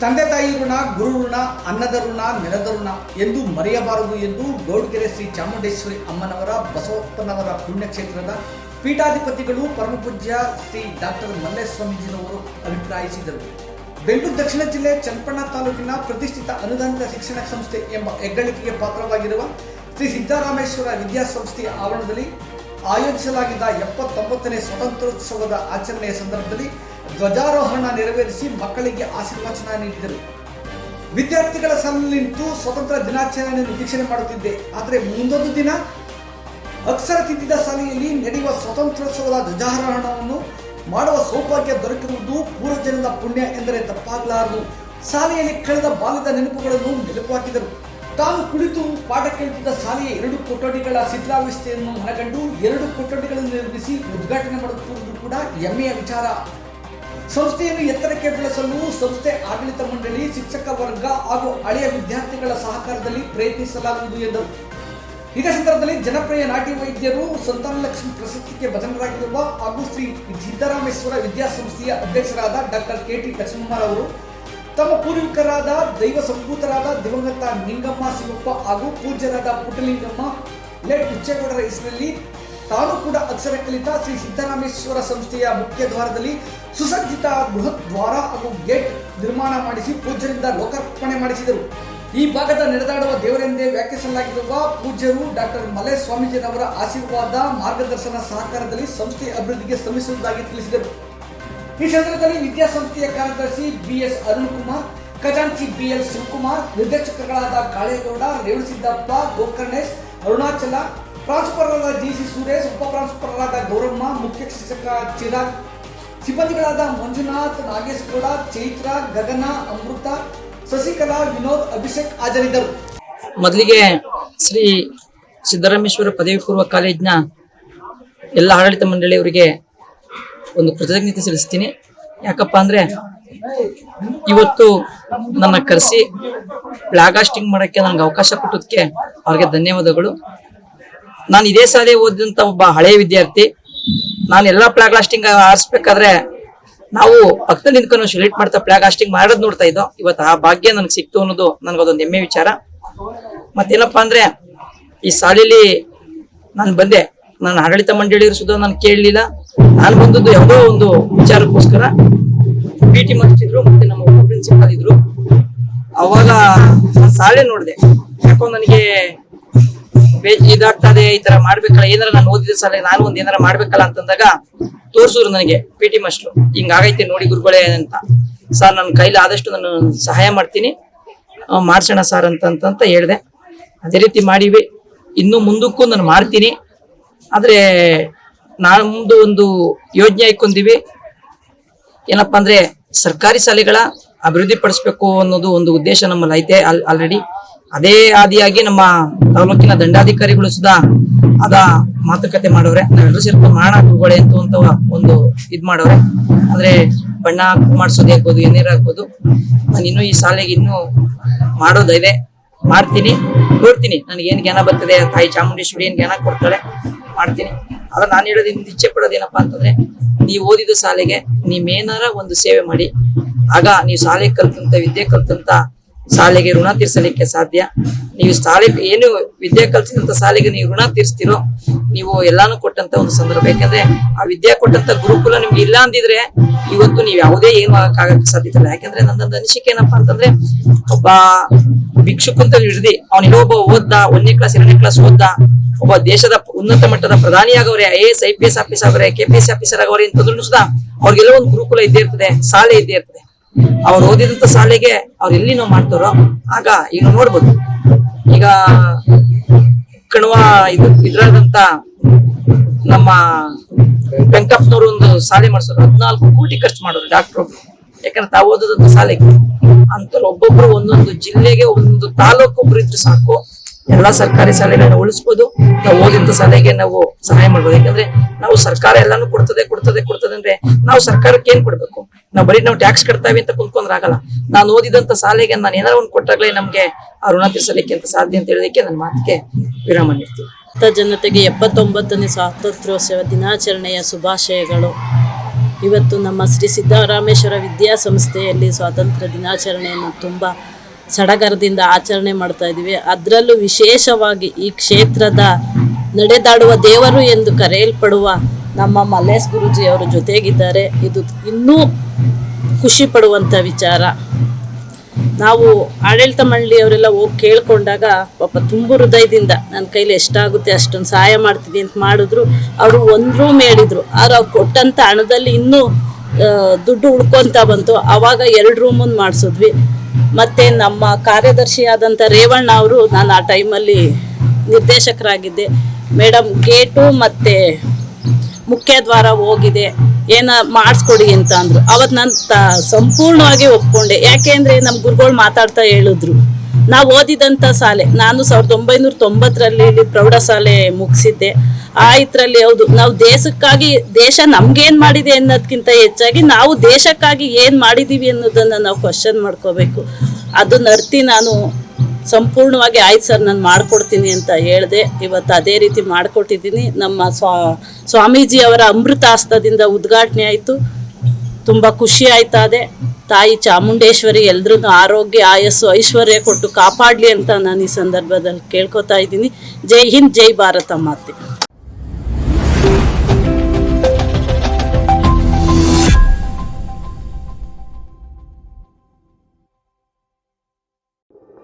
ತಂದೆ ತಾಯಿ ಋಣ, ಗುರು ಋಣ, ಅನ್ನದ ಋಣ, ನೆಲದ ಋಣ ಎಂದು ಮರೆಯಬಾರದು ಎಂದು ಗೌಡ್ಗೆರೆ ಶ್ರೀ ಚಾಮುಂಡೇಶ್ವರಿ ಅಮ್ಮನವರ, ಬಸವಪ್ಪನವರ ಪುಣ್ಯಕ್ಷೇತ್ರದ ಪೀಠಾಧಿಪತಿಗಳು ಪರಮಪೂಜ್ಯ ಶ್ರೀ ಡಾಕ್ಟರ್ ಮಲ್ಲೇಸ್ವಾಮೀಜಿರವರು ಅಭಿಪ್ರಾಯಿಸಿದರು. ಬೆಂಗಳೂರು ದಕ್ಷಿಣ ಜಿಲ್ಲೆ ಚನ್ನಪಣ್ಣ ತಾಲೂಕಿನ ಪ್ರತಿಷ್ಠಿತ ಅನುದಾನಿತ ಶಿಕ್ಷಣ ಸಂಸ್ಥೆ ಎಂಬ ಹೆಗ್ಗಳಿಕೆಗೆ ಪಾತ್ರವಾಗಿರುವ ಶ್ರೀ ಸಿದ್ದರಾಮೇಶ್ವರ ವಿದ್ಯಾಸಂಸ್ಥೆಯ ಆವರಣದಲ್ಲಿ ಆಯೋಜಿಸಲಾಗಿದ್ದ ಎಪ್ಪತ್ತೊಂಬತ್ತನೇ ಸ್ವಾತಂತ್ರ್ಯೋತ್ಸವದ ಆಚರಣೆಯ ಸಂದರ್ಭದಲ್ಲಿ ಧ್ವಜಾರೋಹಣ ನೆರವೇರಿಸಿ ಮಕ್ಕಳಿಗೆ ಆಶೀರ್ವಚನ ನೀಡಿದರು. ವಿದ್ಯಾರ್ಥಿಗಳ ಸಾಲಿನಲ್ಲಿ ನಿಂತು ಸ್ವತಂತ್ರ ದಿನಾಚರಣೆಯನ್ನು ನಿರೀಕ್ಷಣೆ ಮಾಡುತ್ತಿದ್ದೆ. ಆದರೆ ಮುಂದೊಂದು ದಿನ ಅಕ್ಷರ ತಿದ್ದಿದ ಶಾಲೆಯಲ್ಲಿ ನಡೆಯುವ ಸ್ವಾತಂತ್ರ್ಯೋತ್ಸವದ ಧ್ವಜಾರೋಹಣವನ್ನು ಮಾಡುವ ಸೌಭಾಗ್ಯ ದೊರಕಿರುವುದು ಪೂರ್ವಜನದ ಪುಣ್ಯ ಎಂದರೆ ತಪ್ಪಾಗಲಾರದು. ಶಾಲೆಯಲ್ಲಿ ಕಳೆದ ಬಾಲ್ಯದ ನೆನಪುಗಳನ್ನು ಮೆಲುಕು ಹಾಕಿದರು ತಾನು ಕುಳಿತು ಪಾಠ ಕೇಳುತ್ತಿದ್ದ ಶಾಲೆಯ ಎರಡು ಕೊಠಡಿಗಳ ಶಿಥಿಲಾವಸ್ಥೆಯನ್ನು ಮನಗಂಡು ಎರಡು ಕೊಠಡಿಗಳನ್ನು ನಿರ್ಮಿಸಿ ಉದ್ಘಾಟನೆ ಮಾಡುತ್ತಿರುವುದು ಕೂಡ ಹೆಮ್ಮೆಯ ವಿಚಾರ. ಸಂಸ್ಥೆಯನ್ನು ಎತ್ತರಕ್ಕೆ ಬೆಳೆಸಲು ಸಂಸ್ಥೆ ಆಡಳಿತ ಮಂಡಳಿ, ಶಿಕ್ಷಕ ವರ್ಗ ಹಾಗೂ ಹಳೆಯ ವಿದ್ಯಾರ್ಥಿಗಳ ಸಹಕಾರದಲ್ಲಿ ಪ್ರಯತ್ನಿಸಲಾಗುವುದು ಎಂದರು. ಇದೇ ಸಂದರ್ಭದಲ್ಲಿ ಜನಪ್ರಿಯ ನಾಟಿ ವೈದ್ಯರು ಸಂತಾನಲಕ್ಷ್ಮಿ ಪ್ರಶಸ್ತಿಗೆ ಭಜನರಾಗಿರುವ ಹಾಗೂ ಶ್ರೀ ಸಿದ್ದರಾಮೇಶ್ವರ ವಿದ್ಯಾಸಂಸ್ಥೆಯ ಅಧ್ಯಕ್ಷರಾದ ಡಾಕ್ಟರ್ ಕೆ ಟಿ ಲಕ್ಷ್ಮಣ್ ಅವರು, ತಮ್ಮ ಪೂರ್ವಿಕರಾದ ದೈವ ಸಂಪೂತರಾದ ದಿವಂಗತ ನಿಂಗಮ್ಮ ಶಿವಪ್ಪ ಹಾಗೂ ಪೂಜ್ಯರಾದ ಪುಟ್ಟಲಿಂಗಮ್ಮ, ಲೇಟ್ ಹುಚ್ಚೇಗೌಡರ ಹೆಸರಲ್ಲಿ ತಾನು ಕೂಡ ಅಕ್ಷರ ಕಲಿತ ಶ್ರೀ ಸಿದ್ದರಾಮೇಶ್ವರ ಸಂಸ್ಥೆಯ ಮುಖ್ಯ ದ್ವಾರದಲ್ಲಿ ಸುಸಜ್ಜಿತ ಬೃಹತ್ ದ್ವಾರ ಹಾಗೂ ಗೇಟ್ ನಿರ್ಮಾಣ ಮಾಡಿಸಿ ಪೂಜ್ಯರಿಂದ ಲೋಕಾರ್ಪಣೆ ಮಾಡಿಸಿದರು. ಈ ಭಾಗದ ನಡೆದಾಡುವ ದೇವರೆಂದೇ ವ್ಯಾಖ್ಯಾನಿಸಲಾಗಿರುವ ಪೂಜ್ಯರು ಡಾಕ್ಟರ್ ಮಲೆ ಸ್ವಾಮೀಜಿನವರ ಆಶೀರ್ವಾದ, ಮಾರ್ಗದರ್ಶನ ಸಹಕಾರದಲ್ಲಿ ಸಂಸ್ಥೆಯ ಅಭಿವೃದ್ಧಿಗೆ ಶ್ರಮಿಸುವುದಾಗಿ ತಿಳಿಸಿದರು. ಈ ಸಂದರ್ಭದಲ್ಲಿ ವಿದ್ಯಾಸಂಸ್ಥೆಯ ಕಾರ್ಯದರ್ಶಿ ಬಿಎಸ್ ಅರುಣ್ ಕುಮಾರ್ ಖಜಾಂಚಿ ಬಿಎಲ್ ಶಿವಕುಮಾರ್, ನಿರ್ದೇಶಕಗಳಾದ ಕಾಳೇಗೌಡ, ರೇಣುಸಿದ್ದಪ್ಪ, ಗೋಕರ್ಣೇಶ್ ಅರುಣಾಚಲ ಪ್ರಾಂಶುಪಾಲರಾದ ಜಿಸಿ ಸುರೇಶ್, ಉಪ ಪ್ರಾಂಶುಪಾಲರಾದ ಗೌರಮ್ಮ, ಮುಖ್ಯ ಶಿಕ್ಷಕ ಚಿರಾಗ್ ಸಿಬ್ಬಂದಿಗಳಾದ ಮಂಜುನಾಥ್, ನಾಗೇಶ್ ಗೌಡ, ಚೈತ್ರ, ಗಗನ, ಅಮೃತ, ಶಶಿಕಲಾ, ವಿನೋದ್, ಅಭಿಷೇಕ್ ಹಾಜರಿದ್ದರು. ಮೊದಲಿಗೆ ಶ್ರೀ ಸಿದ್ದರಾಮೇಶ್ವರ ಪದವಿ ಪೂರ್ವ ಕಾಲೇಜಿನ ಎಲ್ಲ ಆಡಳಿತ ಮಂಡಳಿಯವರಿಗೆ ಒಂದು ಕೃತಜ್ಞತೆ ಸಲ್ಲಿಸ್ತೀನಿ. ಯಾಕಪ್ಪ ಅಂದ್ರೆ ಇವತ್ತು ನನ್ನ ಕರೆಸಿ ಬ್ಲಾಗಾಸ್ಟಿಂಗ್ ಮಾಡೋಕ್ಕೆ ನನಗೆ ಅವಕಾಶ ಕೊಟ್ಟದಕ್ಕೆ ಅವ್ರಿಗೆ ಧನ್ಯವಾದಗಳು. ನಾನು ಇದೇ ಸಾಲೆ ಓದಿದಂಥ ಒಬ್ಬ ಹಳೆಯ ವಿದ್ಯಾರ್ಥಿ. ನಾನು ಎಲ್ಲ ಪ್ಲಾಗಾಸ್ಟಿಂಗ್ ಆರಿಸ್ಬೇಕಾದ್ರೆ ನಾವು ಪಕ್ಕದ ನಿಂತ್ಕೊಂಡು ಸೆಲೆಕ್ಟ್ ಮಾಡ್ತಾ ಪ್ಲಾಗಾಸ್ಟಿಂಗ್ ಮಾಡೋದು ನೋಡ್ತಾ ಇದ್ದೋ, ಇವತ್ತು ಆ ಭಾಗ್ಯ ನನಗೆ ಸಿಕ್ತು ಅನ್ನೋದು ನನಗದೊಂದು ಹೆಮ್ಮೆ ವಿಚಾರ. ಮತ್ತೇನಪ್ಪ ಅಂದ್ರೆ ಈ ಶಾಲೆಯಲ್ಲಿ ನಾನು ಬಂದೆ. ನಾನು ಆಡಳಿತ ಮಂಡಳಿಯರು ಸುಧಾ ನಾನು ಕೇಳಲಿಲ್ಲ. ನಾನು ಬಂದದ್ದು ಯಾವುದೋ ಒಂದು ವಿಚಾರಕ್ಕೋಸ್ಕರ. ಪಿ ಟಿ ಮಾಡ್ತಿದ್ರು ಮತ್ತೆ ನಮ್ಮ ಉಪ ಪ್ರಿನ್ಸಿಪಾಲ್ ಇದ್ರು. ಅವಾಗ ಸಾಲೆ ನೋಡಿದೆ. ಯಾಕೋ ನನಗೆ ಇದಾಗ್ತದೆ, ಈ ತರ ಮಾಡ್ಬೇಕಲ್ಲ, ಏನಾರ ನಾನು ಓದಿದ ಸಾಲೆ ನಾನು ಒಂದ್ ಏನಾರ ಮಾಡ್ಬೇಕಲ್ಲ ಅಂತಂದಾಗ ತೋರ್ಸಿದ್ರು ನನಗೆ ಪಿ ಟಿ ಮಾಸ್ಟ್ರು. ಹಿಂಗಾಗೈತೆ ನೋಡಿ ಗುರುಗಳೇ ಅಂತ. ಸರ್ ನನ್ನ ಕೈಲಿ ಆದಷ್ಟು ನಾನು ಸಹಾಯ ಮಾಡ್ತೀನಿ. ಮಾಡ್ಸೋಣ ಸರ್ ಅಂತಂತ ಅಂತ ಹೇಳಿದೆ. ಅದೇ ರೀತಿ ಮಾಡಿವಿ. ಇನ್ನು ಮುಂದಕ್ಕೂ ನಾನು ಮಾಡ್ತೀನಿ. ಆದ್ರೆ ನಮ್ದು ಒಂದು ಯೋಜನೆ ಇಕ್ಕೊಂಡಿವಿ ಏನಪ್ಪಾ ಅಂದ್ರೆ ಸರ್ಕಾರಿ ಶಾಲೆಗಳ ಅಭಿವೃದ್ಧಿ ಪಡಿಸ್ಬೇಕು ಅನ್ನೋದು ಒಂದು ಉದ್ದೇಶ ನಮ್ಮಲ್ಲಿ ಐತೆ ಆಲ್ರೆಡಿ ಅದೇ ಆದಿಯಾಗಿ ನಮ್ಮ ತಾಲೂಕಿನ ದಂಡಾಧಿಕಾರಿಗಳು ಸುಧಾ ಅದ ಮಾತುಕತೆ ಮಾಡೋರೆ. ನಾವೆಲ್ಲರೂ ಸೇರ್ಕೊಂಡು ಮಾಡೋಣ ಗುರುಗಳೇ ಅಂತ ಒಂದು ಇದ್ ಮಾಡವ್ರೆ ಅಂದ್ರೆ ಬಣ್ಣ ಮಾಡಿಸೋದೇ ಆಗ್ಬೋದು ಏನೇರ ಆಗ್ಬೋದು. ನಾನು ಇನ್ನೂ ಈ ಶಾಲೆಗೆ ಇನ್ನೂ ಮಾಡೋದಿದೆ ಮಾಡ್ತೀನಿ. ನೋಡ್ತೀನಿ. ನನಗೆ ಏನ್ ಜ್ಞಾನ ಬರ್ತದೆ. ತಾಯಿ ಚಾಮುಂಡೇಶ್ವರಿ ಏನ್ ಜ್ಞಾನ ಕೊಡ್ತಾಳೆ. ಮಾಡ್ತೀನಿ. ಆದ್ರೆ ನಾನು ಹೇಳೋದು ಇಚ್ಛೆ ಪಡೋದೇನಪ್ಪ ಅಂತಂದ್ರೆ, ನೀವು ಓದಿದ ಶಾಲೆಗೆ ನೀವೇನಾರ ಒಂದು ಸೇವೆ ಮಾಡಿ, ಆಗ ನೀವು ಶಾಲೆ ಕಲ್ತಂತ, ವಿದ್ಯೆ ಕಲ್ತಂತ ಶಾಲೆಗೆ ಋಣ ತೀರ್ಸಲಿಕ್ಕೆ ಸಾಧ್ಯ. ನೀವು ಶಾಲೆ, ಏನು ವಿದ್ಯೆ ಕಲ್ಸಿದಂತ ಶಾಲೆಗೆ ನೀವು ಋಣ ತೀರಿಸ್ತಿರೋ, ನೀವು ಎಲ್ಲಾನು ಕೊಟ್ಟಂತ ಒಂದು ಸಂದರ್ಭ. ಯಾಕಂದ್ರೆ ಆ ವಿದ್ಯೆ ಕೊಟ್ಟಂತ ಗುರುಕುಲ ನಿಮ್ಗೆ ಇಲ್ಲ ಅಂದಿದ್ರೆ ಇವತ್ತು ನೀವು ಯಾವುದೇ ಏನು ಆಗಕ್ಕೆ ಸಾಧ್ಯತೆ ಇಲ್ಲ. ಯಾಕಂದ್ರೆ ನನ್ನೊಂದು ಅನಿಸಿಕೆ ಏನಪ್ಪಾ ಅಂತಂದ್ರೆ, ಒಬ್ಬ ಭಿಕ್ಷುಕ್ ಅಂತ ಹಿಡ್ದಿ ಅವನಿಗೆ ಒಬ್ಬ ಓದ್ದ, ಒಂದನೇ ಕ್ಲಾಸ್ ಎರಡನೇ ಕ್ಲಾಸ್ ಓದ್ದ. ಒಬ್ಬ ದೇಶದ ಉನ್ನತ ಮಟ್ಟದ ಪ್ರಧಾನಿ ಆಗವ್ರೆ A S I P S officer P S officer ಆಗವ್ರೆ ಅಂತಂದ್ರೂ ಸುಧಾ ಅವ್ರಿಗೆಲ್ಲ ಒಂದು ಗುರುಕುಲ ಇದ್ದೇ ಇರ್ತದೆ, ಶಾಲೆ ಇದ್ದೇ ಇರ್ತದೆ. ಅವ್ರು ಓದಿದಂತ ಶಾಲೆಗೆ ಅವ್ರು ಎಲ್ಲಿ ನಾವು ಮಾಡ್ತಾರೋ, ಆಗ ಈಗ ನೋಡ್ಬೋದು. ಈಗ ಕಣವ ಇದು ಇದ್ರಾದಂತ ನಮ್ಮ ವೆಂಕಪ್ಪನವರು ಒಂದು ಶಾಲೆ ಮಾಡಿಸೋರು, ಹದಿನಾಲ್ಕು ಕೋಟಿ ಖರ್ಚು ಮಾಡೋರು ಡಾಕ್ಟರ್ ಯಾಕಂದ್ರೆ ತಾವು ಓದೋದಂತ ಶಾಲೆಗೆ. ಅಂತ ಒಬ್ಬೊಬ್ರು ಒಂದೊಂದು ಜಿಲ್ಲೆಗೆ ಒಂದು ತಾಲೂಕು ಒಬ್ರು ಇದ್ರೆ ಸಾಕು ಎಲ್ಲಾ ಸರ್ಕಾರಿ ಶಾಲೆಗಳನ್ನ ಉಳಿಸ್ಬೋದು. ನಾವು ಓದಿದಂತ ಶಾಲೆಗೆ ನಾವು ಸಹಾಯ ಮಾಡ್ಬೋದು. ಯಾಕಂದ್ರೆ ನಾವು ಸರ್ಕಾರ ಎಲ್ಲಾನು ಕೊಡ್ತದೆ ಕೊಡ್ತದೆ ಕೊಡ್ತದೆ ಅಂದ್ರೆ ನಾವು ಸರ್ಕಾರಕ್ಕೆ ಏನ್ ಕೊಡ್ಬೇಕು? ನಾವು ಬರೀ ನಾವು ಟ್ಯಾಕ್ಸ್ ಕಟ್ತಾವೆ ಅಂತ ಕುಂತ್ಕೊಂಡ್ರಾಗಲ್ಲ ನಾನು ಓದಿದಂತ ಶಾಲೆಗೆ ನಾನು ಏನಾರ ಒಂದು ಕೊಟ್ಟಾಗ್ಲೇ ನಮ್ಗೆ ಆ ಋಣ ತೀರ್ಸಲಿಕ್ಕೆ ಅಂತ ಸಾಧ್ಯ ಅಂತ ಹೇಳೋದಕ್ಕೆ ನನ್ನ ಮಾತಿಗೆ ವಿರಾಮ ಭಾರತ ಜನತೆಗೆ ಎಪ್ಪತ್ತೊಂಬತ್ತನೇ ಸ್ವಾತಂತ್ರ್ಯೋತ್ಸವ ದಿನಾಚರಣೆಯ ಶುಭಾಶಯಗಳು. ಇವತ್ತು ನಮ್ಮ ಶ್ರೀ ಸಿದ್ದರಾಮೇಶ್ವರ ವಿದ್ಯಾಸಂಸ್ಥೆಯಲ್ಲಿ ಸ್ವಾತಂತ್ರ್ಯ ದಿನಾಚರಣೆಯನ್ನು ತುಂಬ ಸಡಗರದಿಂದ ಆಚರಣೆ ಮಾಡ್ತಾ ಇದ್ದೀವಿ. ಅದರಲ್ಲೂ ವಿಶೇಷವಾಗಿ ಈ ಕ್ಷೇತ್ರದ ನಡೆದಾಡುವ ದೇವರು ಎಂದು ಕರೆಯಲ್ಪಡುವ ನಮ್ಮ ಮಲ್ಲೇಶ್ ಗುರುಜಿ ಅವರ ಜೊತೆಗಿದ್ದಾರೆ. ಇದು ಇನ್ನೂ ಖುಷಿ ಪಡುವಂಥ ವಿಚಾರ. ನಾವು ಆಡಳಿತ ಮಂಡಳಿಯವರೆಲ್ಲ ಹೋಗಿ ಕೇಳ್ಕೊಂಡಾಗ ಪಾಪ ತುಂಬ ಹೃದಯದಿಂದ ನನ್ನ ಕೈಲಿ ಎಷ್ಟಾಗುತ್ತೆ, ಅಷ್ಟೊಂದು ಸಹಾಯ ಮಾಡ್ತೀನಿ ಅಂತ ಮಾಡಿದ್ರು. ಅವರು ಒಂದು ರೂಮ್ ಹೇಳಿದ್ರು. ಆದ್ರೆ ಅವ್ರು ಕೊಟ್ಟಂಥ ಹಣದಲ್ಲಿ ಇನ್ನೂ ದುಡ್ಡು ಉಳ್ಕೊತ ಬಂತು. ಆವಾಗ ಎರಡು ರೂಮನ್ನು ಮಾಡಿಸಿದ್ವಿ. ಮತ್ತು ನಮ್ಮ ಕಾರ್ಯದರ್ಶಿ ಆದಂಥ ರೇವಣ್ಣ ಅವರು ನಾನು ಆ ಟೈಮಲ್ಲಿ ನಿರ್ದೇಶಕರಾಗಿದ್ದೆ. ಮೇಡಮ್ ಗೇಟು ಮತ್ತು ಮುಖ್ಯ ದ್ವಾರ ಹೋಗಿದೆ. ಏನ ಮಾಡಿಸ್ಕೊಡಿ ಅಂತ ಅಂದ್ರು. ಅವತ್ತು ನಾನು ಸಂಪೂರ್ಣವಾಗಿ ಒಪ್ಕೊಂಡೆ. ಯಾಕೆಂದ್ರೆ ನಮ್ಮ ಗುರುಗಳು ಮಾತಾಡ್ತಾ ಹೇಳಿದ್ರು. ನಾವು ಓದಿದಂಥ ಶಾಲೆ ನಾನು ಸಾವಿರದ ಒಂಬೈನೂರ ತೊಂಬತ್ತರಲ್ಲಿ ಇಲ್ಲಿ ಪ್ರೌಢಶಾಲೆ ಮುಗಿಸಿದ್ದೆ. ಆ ಇದ್ರಲ್ಲಿ ಹೌದು. ನಾವು ದೇಶಕ್ಕಾಗಿ, ದೇಶ ನಮ್ಗೇನು ಮಾಡಿದೆ ಅನ್ನೋದಕ್ಕಿಂತ ಹೆಚ್ಚಾಗಿ ನಾವು ದೇಶಕ್ಕಾಗಿ ಏನು ಮಾಡಿದೀವಿ ಅನ್ನೋದನ್ನ ನಾವು ಕ್ವಶನ್ ಮಾಡ್ಕೋಬೇಕು. ಅದು ನರ್ತಿ ನಾನು ಸಂಪೂರ್ಣವಾಗಿ ಆಯ್ತು ಸರ್, ನಾನು ಮಾಡ್ಕೊಡ್ತೀನಿ ಅಂತ ಹೇಳಿದೆ. ಇವತ್ತು ಅದೇ ರೀತಿ ಮಾಡಿಕೊಟ್ಟಿದ್ದೀನಿ. ನಮ್ಮ ಸ್ವಾ, ಸ್ವಾಮೀಜಿ ಅವರ ಅಮೃತಾಸ್ತದಿಂದ ಉದ್ಘಾಟನೆ ಆಯಿತು. ತುಂಬ ಖುಷಿ ಇದೆ ತಾಯಿ ಚಾಮುಂಡೇಶ್ವರಿ ಎಲ್ರೂ ಆರೋಗ್ಯ, ಆಯಸ್ಸು, ಐಶ್ವರ್ಯ ಕೊಟ್ಟು ಕಾಪಾಡಲಿ ಅಂತ ನಾನು ಈ ಸಂದರ್ಭದಲ್ಲಿ ಕೇಳ್ಕೊತಾ ಇದ್ದೀನಿ. ಜೈ ಹಿಂದ್, ಜೈ ಭಾರತ ಮಾತೆ.